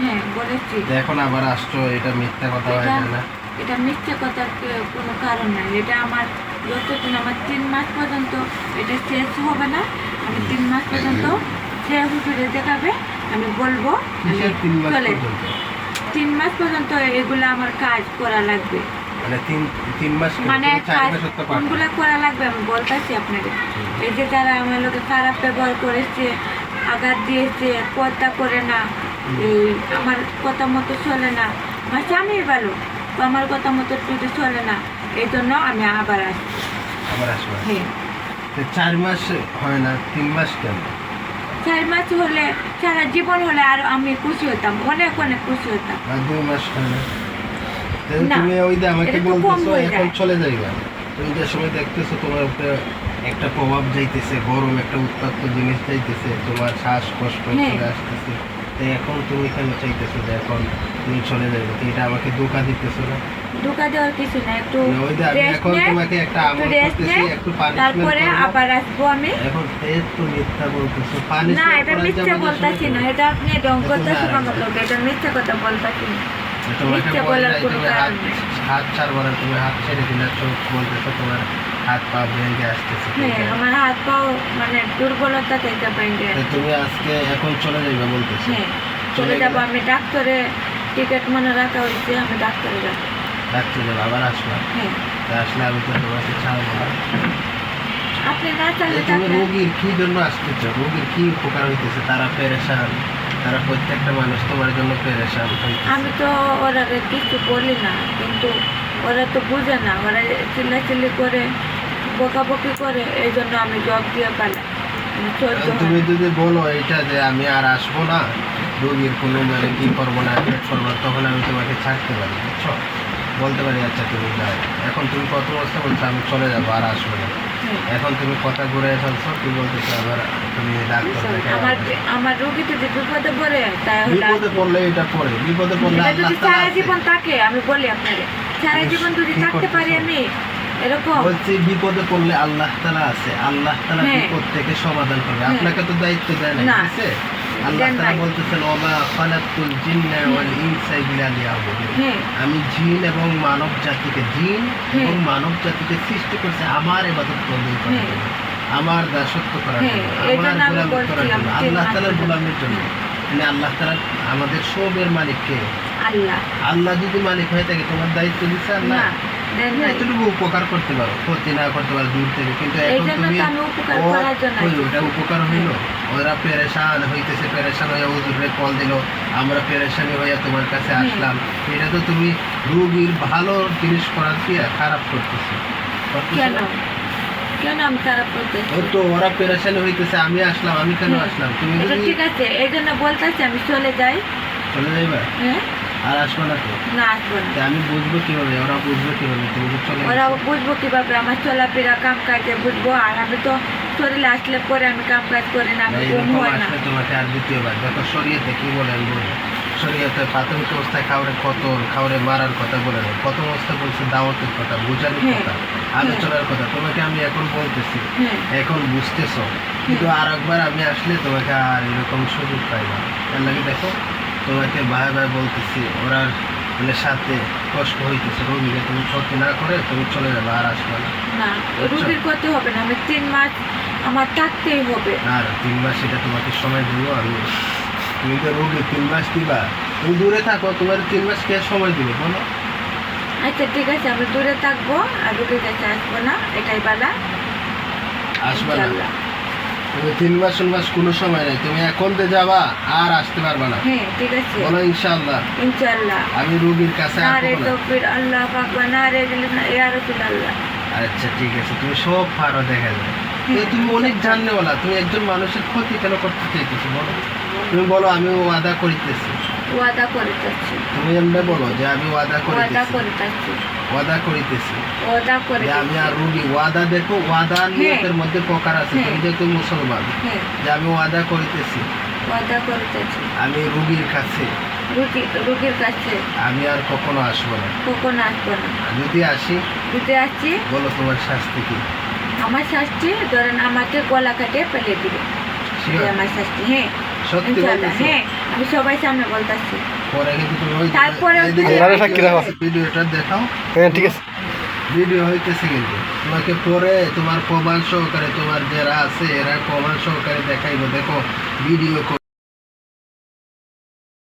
হ্যাঁ বলেছি এখন আবার আসছো এটা মিথ্যা কথা হয় না। এটা মিথ্যে কথার কোনো কারণ নাই। এটা আমার যতদিন আমার তিন মাস পর্যন্ত এটা শেষ হবে না। আমি তিন মাস পর্যন্ত সে হুজুরে দেখাবে আমি বলব তিন মাস চলে পর্যন্ত? তিন মাস পর্যন্ত এগুলো আমার কাজ করা লাগবে। মানে? মানে কোনগুলো করা লাগবে আমি বলতেছি আপনাকে এই যে যারা আমার লোকে খারাপ ব্যবহার করেছে আঘাত দিয়েছে পর্দা করে না এই আমার কথা মতো চলে না। আমার স্বামীর ভালো তো আমার কথা মতো যদি চলে না এই জন্য আমি আবার আসছি। আবার আসবে হ্যাঁ। চার মাস হয় না তিন মাস কেন? চার মাস হলে সারা জীবন হলে আর আমি খুশি হতাম অনেক অনেক খুশি হতাম। দুই মাস হয় না। তুমি ওই যে আমাকে বলতেছো এখন চলে যাইবা। তুমি যে সময় দেখতেছো তোমার উপরে একটা প্রভাব যাইতেছে গরম একটা উত্তপ্ত জিনিস যাইতেছে তোমার শ্বাস কষ্ট হ্যাঁ। চলে আসতেছে। তো এখন তুমি কেন চাইতেছো যে এখন তুমি চলে যাবে তো এটা আমাকে ধোকা দিতেছো না? ধোকা দেওয়ার কিছু না একটু এখন তোমাকে একটা আমল করতেছি, একটু তারপরে আবার আসব আমি। এখন তো মিথ্যা বলতেছো পানি না এটা মিথ্যে বলতাছি না এটা আপনি ডং আমার লোক এটা মিথ্যে কথা বলতাছি বলার কোনো কারণ নেই। হাত ছাড়বো না তুমি হাত ছেড়ে দিলে চোখ বলতেছো তোমার। হাত পা ভেঙে আসতেছে হ্যাঁ আমার হাত পাও মানে দুর্বলতা থেকে ভেঙে তুমি আজকে এখন চলে যাইবে বলতেছো? হ্যাঁ চলে যাব। আমি ডাক্তারে টিকিট মনে রাখা হয়েছে আমি ডাক্তারে যাব। ডাকতে যাব আবার আসলাম হ্যাঁ। তা আসলে আমি তো তোমাকে ছাড়বো না। আপনি না চাইলে তুমি রোগীর কি জন্য আসতেছো? রোগীর কি উপকার হইতেছে? তারা পেরেশান। তারা প্রত্যেকটা মানুষ তোমার জন্য পেরেশান আমি তো ওরা কিছু বলি না কিন্তু ওরা তো বুঝে না। ওরা চিল্লাচিল্লি করে বকাবকি করে এই জন্য আমি জব দিয়ে হয় তুমি যদি বলো এটা যে আমি আর আসব না রোগীর কোনো মানে কি করব না অ্যাডমিট করব তখন আমি তোমাকে ছাড়তে পারি বুঝছ? বলতে পারি আচ্ছা তুমি যাও। এখন তুমি কত অবস্থা বলছো আমি চলে যাব আর আসব না। এখন তুমি কথা ঘুরে ফেলছো কি বলতেছো আবার তুমি ডাক্তার আমার আমার রোগী যদি বিপদে পড়ে তাহলে বিপদে পড়লে এটা পড়ে বিপদে পড়লে সারা জীবন থাকে আমি বলি আপনাকে সারা জীবন যদি থাকতে পারি আমি এরকম? বলছি বিপদে পড়লে আল্লাহ আছে। আল্লাহ হ্যাঁ। বিপদ থেকে সমাধান করবে। হ্যাঁ। আপনাকে তো দায়িত্ব দেয় না। ঠিক আছে? আল্লাহ বলতেছেন ওমা জিন্না ওয়াল ইনসা ইল্লা লিয়াবুদুন। আমি জিন এবং মানব জাতিকে জিন এবং। মানব জাতিকে সৃষ্টি করছে আমার হ্যাঁ। জন্য আমার দাসত্ব করার জন্য আমার জন্য করার জন্য আল্লাহ তালার গোলামের জন্য। মানে আল্লাহ তালা আমাদের সবের মালিক কে? আল্লাহ। আল্লাহ যদি মালিক হয়ে থাকে তোমার দায়িত্ব দিচ্ছে আল্লাহ। এতটুকু উপকার করতে পারো ক্ষতি না করতে পারো দূর থেকে। কিন্তু এখন তুমি। ওটা উপকার হইল ওরা পেরেশান হইতেছে পেরেশান হয়ে হুজুরে কল দিল আমরা পেরেশানি হইয়া তোমার কাছে আসলাম। এটা তো তুমি রুগীর ভালো জিনিস করার কি খারাপ করতেছো। করতেছো কেন? আমি খারাপ করতে? ও তো ওরা পেরেশানি হইতেছে আমি আসলাম আমি কেন আসলাম? তুমি ঠিক আছে এই জন্য বলতেছি আমি চলে যাই। চলে যাইবা? হ্যাঁ? আর আসবে না তো? না আসব না। আমি বুঝব কীভাবে ওরা বুঝবে কীভাবে? তুমি চলে ওরা। বুঝব কীভাবে আমার চলাফেরা কাম কাজে বুঝব আর আমি তো শরীরে আসলে পরে আমি কাম কাজ করি না আমি ঘুম হয় না। তোমাকে আর দ্বিতীয়বার। দেখো শরীয়তে কি বলেন বলে? শরীয়তে প্রাথমিক অবস্থায় খাওয়ারে কতল খাওয়ারে মারার কথা বলে না। প্রথম অবস্থায় বলছে দাওয়াতের কথা বোঝানোর হ্যাঁ, কথা আলোচনার কথা। তোমাকে আমি এখন বলতেছি হ্যাঁ। এখন বুঝতেছো। কিন্তু আর একবার আমি আসলে তোমাকে আর এরকম সুযোগ পাই না। তার লাগে দেখো তোমাকে ভাই বলতেছি ওরা মানে সাথে কষ্ট হইতেছে রোগীকে তুমি ক্ষতি না করে তুমি চলে যাবে আর আসবে না। রুগীর ক্ষতি হবে না আমি তিন মাস আমার থাকতেই হবে। আর তিন মাস এটা তোমাকে সময় দিব আমি তুমি তো রোগী তিন মাস দিবা তুমি দূরে থাকো তোমার তিন মাস কে সময় দিবে বলো? আচ্ছা ঠিক আছে আমি দূরে থাকব আর রুগীর কাছে আসব না এটাই বালা। আসবে না। তুমি তিন মাস তিন মাস কোনো সময় নাই। তুমি এখন তে যাবা আর আসতে পারবা না। হ্যাঁ ঠিক আছে। বলো ইনশাআল্লাহ। ইনশাআল্লাহ। আমি রোগীর কাছে না রে আসব না। আল্লাহ পাক ইয়া রসুল আল্লাহ। আচ্ছা ঠিক আছে। তুমি সব পারো দেখা যায়। কিন্তু তুমি অনেক জানলে বলা তুমি একজন মানুষের ক্ষতি কেন করতে চাইতেছো বলো? তুমি বলো আমি ওয়াদা করিতেছি। ওয়াদা করে যাচ্ছি তুমি এমনি বলো যে আমি ওয়াদা ওয়াদা করিতেছি। ওয়াদা করিতেছি। ওয়াদা করে আমি আর। রুগী ওয়াদা দেখো ওয়াদা নিয়তের মধ্যে প্রকার আছে। হ্যাঁ। তুমি যেহেতু মুসলমান হ্যাঁ। যে আমি ওয়াদা করিতেছি। ওয়াদা করে যাচ্ছি আমি রুগীর কাছে। রুগী রুগীর কাছে। আমি আর কখনো আসব না। কখন আসব না। যদি আসি দিতে আসছি বলো তোমার শাস্তি কি? আমার শাস্তি ধরেন আমাকে গলা কাটে ফেলে দিবে। আমার শাস্তি হ্যাঁ। সত্যি হ্যাঁ আমি সবাই সামনে বলতেছি। ভিডিওটা দেখাও। হ্যাঁ ঠিক আছে। ভিডিও হইতেছে কিন্তু। তোমাকে পরে তোমার প্রমাণ সহকারে তোমার যারা আছে এরা প্রমাণ সহকারে দেখাইবো। দেখো ভিডিও